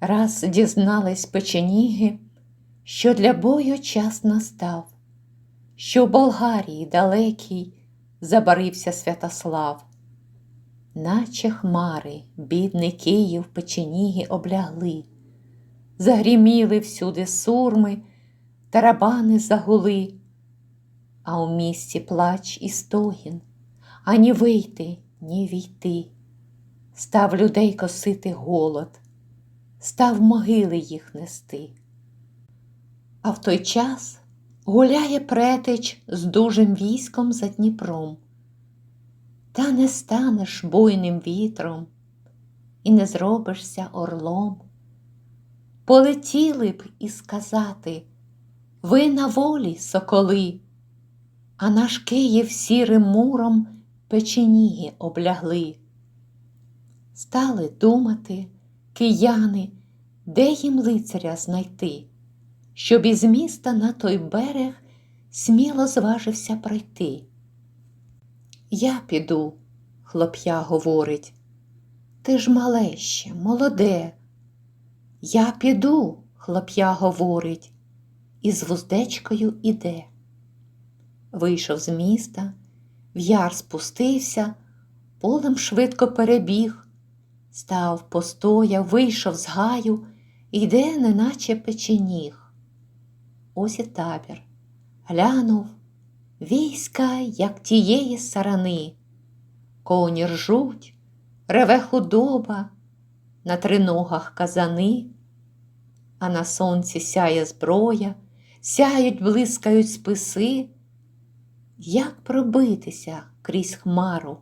Раз дізнались печеніги, що для бою час настав, що в Болгарії далекій забарився Святослав, наче хмари бідний Київ печеніги облягли, загріміли всюди сурми, тарабани загули, а у місті плач і стогін, ані вийти, ні війти. Став людей косити голод, став могили їх нести. А в той час гуляє претич з дужим військом за Дніпром. Та не станеш буйним вітром і не зробишся орлом. Полетіли б і сказати ви на волі, соколи, а наш Київ сірим муром печеніги облягли. Стали думати кияни, де їм лицаря знайти, щоб із міста на той берег сміло зважився пройти. Я піду, хлоп'я говорить, ти ж мале ще, молоде. Я піду, хлоп'я говорить, і з вуздечкою іде. Вийшов з міста, в яр спустився, полем швидко перебіг. Став, постояв, вийшов з гаю, йде, неначе печеніг. Ось і табір. Глянув війська, як тієї сарани. Коні ржуть, реве худоба, на триногах казани, а на сонці сяє зброя, сяють, блискають списи. Як пробитися крізь хмару?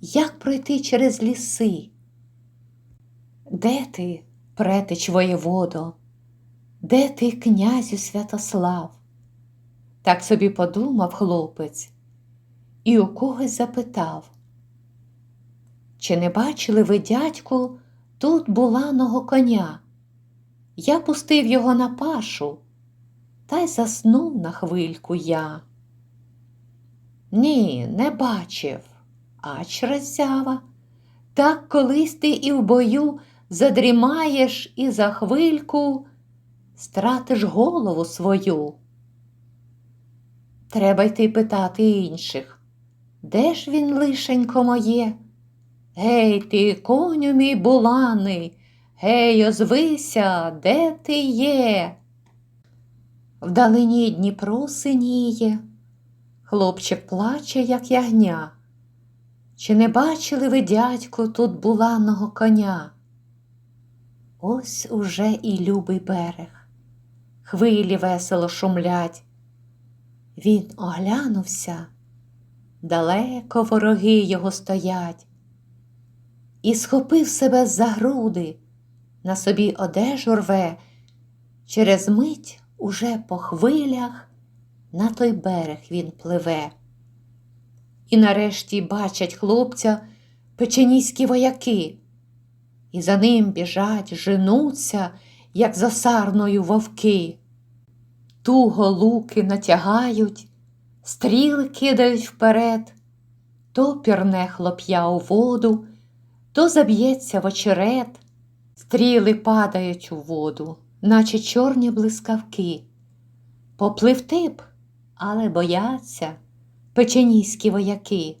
Як пройти через ліси? Де ти, претич воєводо? Де ти, князю Святослав? Так собі подумав хлопець і у когось запитав. Чи не бачили ви, дядьку, тут буланого коня? Я пустив його на пашу, та й заснув на хвильку я. Ні, не бачив, ач роззява. Так колись ти і в бою задрімаєш і за хвильку стратиш голову свою. Треба йти питати інших, де ж він лишенько моє? Гей, ти, коню мій буланий, гей, озвися, де ти є? Вдалині Дніпро синіє, хлопчик плаче, як ягня. Чи не бачили ви, дядьку, тут буланого коня? Ось уже і любий берег, хвилі весело шумлять. Він оглянувся, далеко вороги його стоять, і схопив себе за груди, на собі одежу рве, через мить уже по хвилях на той берег він пливе. І нарешті бачать хлопця печеніські вояки, і за ним біжать, женуться, як за сарною вовки. Туго луки натягають, стріли кидають вперед, то пірне хлоп'я у воду, то заб'ється в очерет, стріли падають у воду, наче чорні блискавки. Попливти б, але бояться печеніські вояки.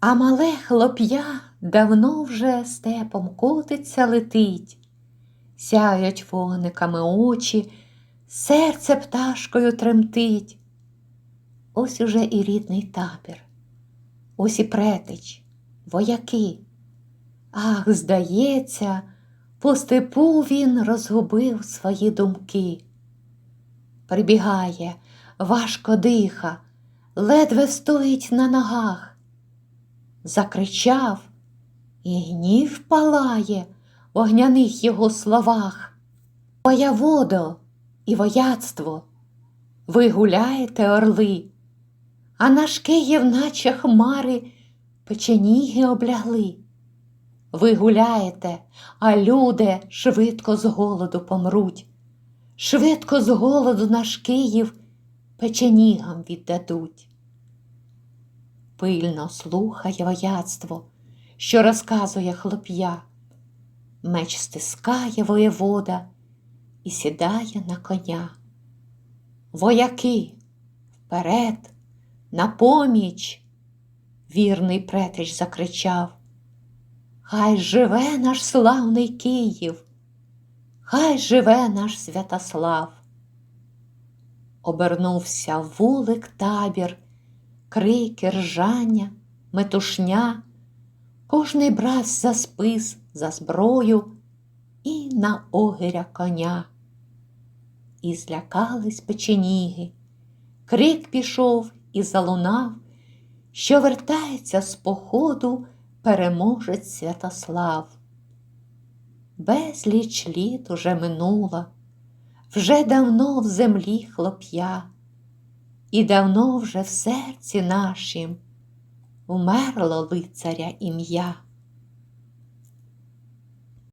А мале хлоп'я давно вже степом котиться летить, сяють вогниками очі, серце пташкою тремтить. Ось уже і рідний табір, ось і претич, вояки. Ах, здається, по степу він розгубив свої думки. Прибігає, важко диха, ледве стоїть на ногах. Закричав, і гнів палає в огняних його словах. Вояводо і вояцтво, ви гуляєте, орли, а наш Київ, наче хмари, печеніги облягли. Ви гуляєте, а люди швидко з голоду помруть. Швидко з голоду наш Київ печенігам віддадуть. Пильно слухає вояцтво, що розказує хлоп'я. меч стискає воєвода і сідає на коня. Вояки, вперед, на поміч, вірний претрич закричав. Хай живе наш славний Київ, хай живе наш Святослав. Обернувся вулик табір, крики, ржання, метушня, кожний брав за спис, за зброю і на огиря коня. І злякались печеніги, крик пішов і залунав, що вертається з походу переможець Святослав. Безліч літ уже минула, вже давно в землі хлоп'я, і давно вже в серці нашім вмерло лицаря ім'я.